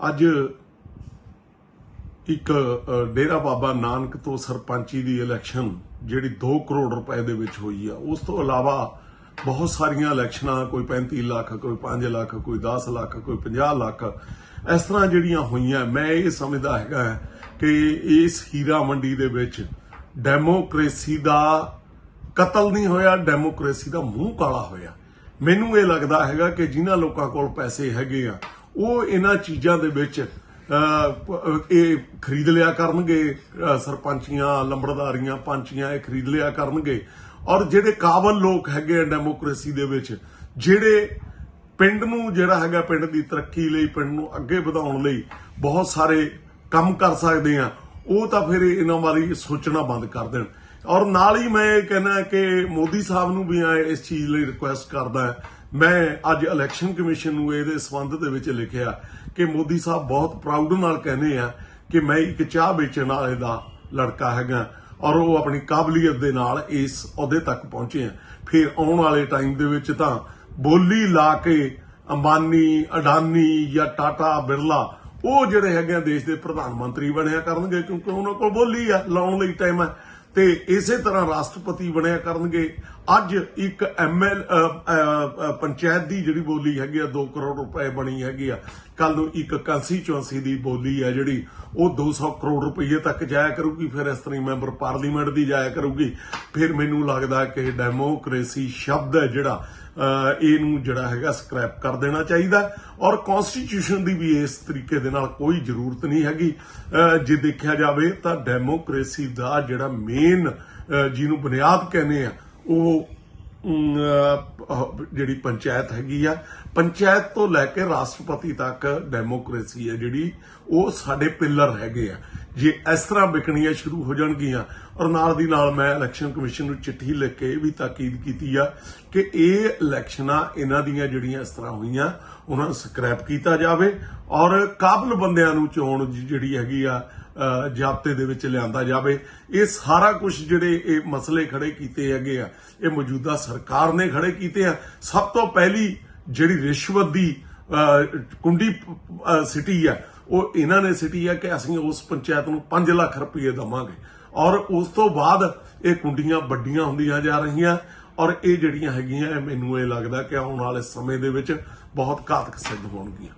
ਅੱਜ ਇੱਕ ਡੇਰਾ ਬਾਬਾ ਨਾਨਕ ਤੋਂ ਸਰਪੰਚੀ ਦੀ ਇਲੈਕਸ਼ਨ ਜਿਹੜੀ 2 ਕਰੋੜ ਰੁਪਏ ਦੇ ਵਿੱਚ ਹੋਈ ਆ। ਉਸ ਤੋਂ ਇਲਾਵਾ ਬਹੁਤ ਸਾਰੀਆਂ ਇਲੈਕਸ਼ਨਾਂ ਕੋਈ 35 ਲੱਖ, ਕੋਈ 5 ਲੱਖ, ਕੋਈ 10 ਲੱਖ, ਕੋਈ 50 ਲੱਖ, ਇਸ ਤਰ੍ਹਾਂ ਜਿਹੜੀਆਂ ਹੋਈਆਂ, ਮੈਂ ਇਹ ਸਮਝਦਾ ਹੈਗਾ ਕਿ ਇਸ ਹੀਰਾ ਮੰਡੀ ਦੇ ਵਿੱਚ ਡੈਮੋਕ੍ਰੇਸੀ ਦਾ ਕਤਲ ਨਹੀਂ ਹੋਇਆ ਡੈਮੋਕ੍ਰੇਸੀ ਦਾ ਮੂੰਹ ਕਾਲਾ ਹੋਇਆ। ਮੈਨੂੰ ਇਹ ਲੱਗਦਾ ਹੈਗਾ ਕਿ ਜਿਨ੍ਹਾਂ ਲੋਕਾਂ ਕੋਲ ਪੈਸੇ ਹੈਗੇ ਆ ਉਹ ਇਹਨਾਂ ਚੀਜ਼ਾਂ ਦੇ ਵਿੱਚ ਇਹ ਖਰੀਦ ਲਿਆ ਕਰਨਗੇ ਸਰਪੰਚੀਆਂ, ਲੰਬੜਦਾਰੀਆਂ, ਪੰਚੀਆਂ ਇਹ ਖਰੀਦ ਲਿਆ ਕਰਨਗੇ। ਔਰ ਜਿਹੜੇ ਕਾਬਲ ਲੋਕ ਹੈਗੇ ਆ ਡੈਮੋਕ੍ਰੇਸੀ ਦੇ ਵਿੱਚ, ਜਿਹੜੇ ਪਿੰਡ ਨੂੰ, ਜਿਹੜਾ ਹੈਗਾ ਪਿੰਡ ਦੀ ਤਰੱਕੀ ਲਈ, ਪਿੰਡ ਨੂੰ ਅੱਗੇ ਵਧਾਉਣ ਲਈ ਬਹੁਤ ਸਾਰੇ ਕੰਮ ਕਰ ਸਕਦੇ ਆ, ਉਹ ਤਾਂ ਫਿਰ ਇਹਨਾਂ ਬਾਰੇ ਸੋਚਣਾ ਬੰਦ ਕਰ ਦੇਣ। ਔਰ ਨਾਲ ਹੀ ਮੈਂ ਇਹ ਕਹਿਣਾ ਕਿ ਮੋਦੀ ਸਾਹਿਬ ਨੂੰ ਵੀ ਮੈਂ ਇਸ ਚੀਜ਼ ਲਈ ਰਿਕੁਐਸਟ ਕਰਦਾ ਮੈਂ ਅੱਜ ਇਲੈਕਸ਼ਨ ਕਮਿਸ਼ਨ ਨੂੰ ਇਹਦੇ ਸੰਬੰਧ ਦੇ ਵਿੱਚ ਲਿਖਿਆ ਕਿ ਮੋਦੀ ਸਾਹਿਬ ਬਹੁਤ ਪ੍ਰਾਊਡ ਨਾਲ ਕਹਿੰਦੇ ਆ ਕਿ ਮੈਂ ਇੱਕ ਚਾਹ ਵੇਚਣ ਵਾਲੇ ਦਾ ਲੜਕਾ ਹੈਗਾ ਔਰ ਉਹ ਆਪਣੀ ਕਾਬਲੀਅਤ ਦੇ ਨਾਲ ਇਸ ਅਹੁਦੇ ਤੱਕ ਪਹੁੰਚੇ ਆ। ਫਿਰ ਆਉਣ ਵਾਲੇ ਟਾਈਮ ਦੇ ਵਿੱਚ ਤਾਂ ਬੋਲੀ ਲਾ ਕੇ ਅੰਬਾਨੀ, ਅਡਾਨੀ ਜਾਂ ਟਾਟਾ, ਬਿਰਲਾ ਉਹ ਜਿਹੜੇ ਹੈਗੇ ਆ ਦੇਸ਼ ਦੇ ਪ੍ਰਧਾਨ ਮੰਤਰੀ ਬਣਿਆ ਕਰਨਗੇ ਕਿਉਂਕਿ ਉਹਨਾਂ ਕੋਲ ਬੋਲੀ ਆ, ਲਾਉਣ ਲਈ ਟਾਈਮ ਹੈ ਤੇ ਇਸੇ ਤਰ੍ਹਾਂ ਰਾਸ਼ਟਰਪਤੀ ਬਣਿਆ ਕਰਨਗੇ। ਅੱਜ ਇੱਕ ਐਮਐਲ ਪੰਚਾਇਤ ਦੀ ਜਿਹੜੀ ਬੋਲੀ ਹੈਗੀ ਆ 2 ਕਰੋੜ ਰੁਪਏ ਬਣੀ ਹੈਗੀ ਆ। ਕੱਲ ਨੂੰ ਇੱਕ ਕੰਸਟੀਚੁਐਂਸੀ ਦੀ ਬੋਲੀ ਆ ਜਿਹੜੀ, ਉਹ 200 ਕਰੋੜ ਰੁਪਏ ਤੱਕ ਜਾਇਆ ਕਰੂਗੀ। ਫਿਰ ਇਸ ਤਰ੍ਹਾਂ ਹੀ ਮੈਂਬਰ ਪਾਰਲੀਮੈਂਟ ਦੀ ਜਾਇਆ ਕਰੂਗੀ। ਫਿਰ ਮੈਨੂੰ ਲੱਗਦਾ ਕਿ ਡੈਮੋਕ੍ਰੇਸੀ ਸ਼ਬਦ ਹੈ ਜਿਹੜਾ ਇਹਨੂੰ ਜਿਹੜਾ ਹੈਗਾ ਸਕ੍ਰੈਪ ਕਰ ਦੇਣਾ ਚਾਹੀਦਾ ਔਰ ਕਨਸਟੀਟਿਊਸ਼ਨ ਦੀ ਵੀ ਇਸ ਤਰੀਕੇ ਦੇ ਨਾਲ ਕੋਈ ਜ਼ਰੂਰਤ ਨਹੀਂ ਹੈਗੀ। ਜੇ ਦੇਖਿਆ ਜਾਵੇ ਤਾਂ ਡੈਮੋਕ੍ਰੇਸੀ ਦਾ ਜਿਹੜਾ ਮੇਨ ਜਿਹਨੂੰ ਬੁਨਿਆਦ ਕਹਿੰਦੇ ਆ, ਉਹ ਜਿਹੜੀ ਪੰਚਾਇਤ ਹੈਗੀ ਆ, ਪੰਚਾਇਤ ਤੋਂ ਲੈ ਕੇ ਰਾਸ਼ਟਰਪਤੀ ਤੱਕ ਡੈਮੋਕ੍ਰੇਸੀ ਹੈ ਜਿਹੜੀ, ਉਹ ਸਾਡੇ ਪਿੱਲਰ ਹੈਗੇ ਆ। ਜੇ ਇਸ ਤਰ੍ਹਾਂ ਵਿਕਣੀਆਂ ਸ਼ੁਰੂ ਹੋ ਜਾਣਗੀਆਂ, ਔਰ ਨਾਲ ਦੀ ਨਾਲ ਮੈਂ ਇਲੈਕਸ਼ਨ ਕਮਿਸ਼ਨ ਨੂੰ ਚਿੱਠੀ ਲਿਖ ਕੇ ਇਹ ਵੀ ਤਾਕੀਦ ਕੀਤੀ ਆ ਕਿ ਇਹ ਇਲੈਕਸ਼ਨਾਂ ਇਹਨਾਂ ਦੀਆਂ ਜਿਹੜੀਆਂ ਇਸ ਤਰ੍ਹਾਂ ਹੋਈਆਂ, ਉਹਨਾਂ ਨੂੰ ਸਕ੍ਰੈਪ ਕੀਤਾ ਜਾਵੇ, ਔਰ ਕਾਬਲ ਬੰਦਿਆਂ ਨੂੰ ਚੋਣ ਜਿਹੜੀ ਹੈਗੀ ਆ ਜਾਬਤੇ ਦੇ ਵਿੱਚ ਲਿਆਂਦਾ ਜਾਵੇ। ਇਹ ਸਾਰਾ ਕੁਝ ਜਿਹੜੇ ਇਹ ਮਸਲੇ ਖੜੇ ਕੀਤੇ ਹੈਗੇ ਆ, ਇਹ ਮੌਜੂਦਾ ਸਰਕਾਰ ਨੇ ਖੜੇ ਕੀਤੇ ਆ। ਸਭ ਤੋਂ ਪਹਿਲੀ ਜਿਹੜੀ ਰਿਸ਼ਵਤ ਦੀ ਕੁੰਡੀ ਸਿਟੀ ਆ, ਉਹ ਇਹਨਾਂ ਨੇ ਸਿਟੀ ਆ ਕਿ ਅਸੀਂ ਉਸ ਪੰਚਾਇਤ ਨੂੰ 5 ਲੱਖ ਰੁਪਏ ਦਵਾਂਗੇ। ਔਰ ਉਸ ਤੋਂ ਬਾਅਦ ਇਹ ਕੁੰਡੀਆਂ ਵੱਡੀਆਂ ਹੁੰਦੀਆਂ ਜਾ ਰਹੀਆਂ ਔਰ ਇਹ ਜਿਹੜੀਆਂ ਹੈਗੀਆਂ ਮੈਨੂੰ ਇਹ ਲੱਗਦਾ ਕਿ ਆਉਣ ਵਾਲੇ ਸਮੇਂ ਦੇ ਵਿੱਚ ਬਹੁਤ ਘਾਤਕ ਸਿੱਧ ਹੋਣਗੀਆਂ।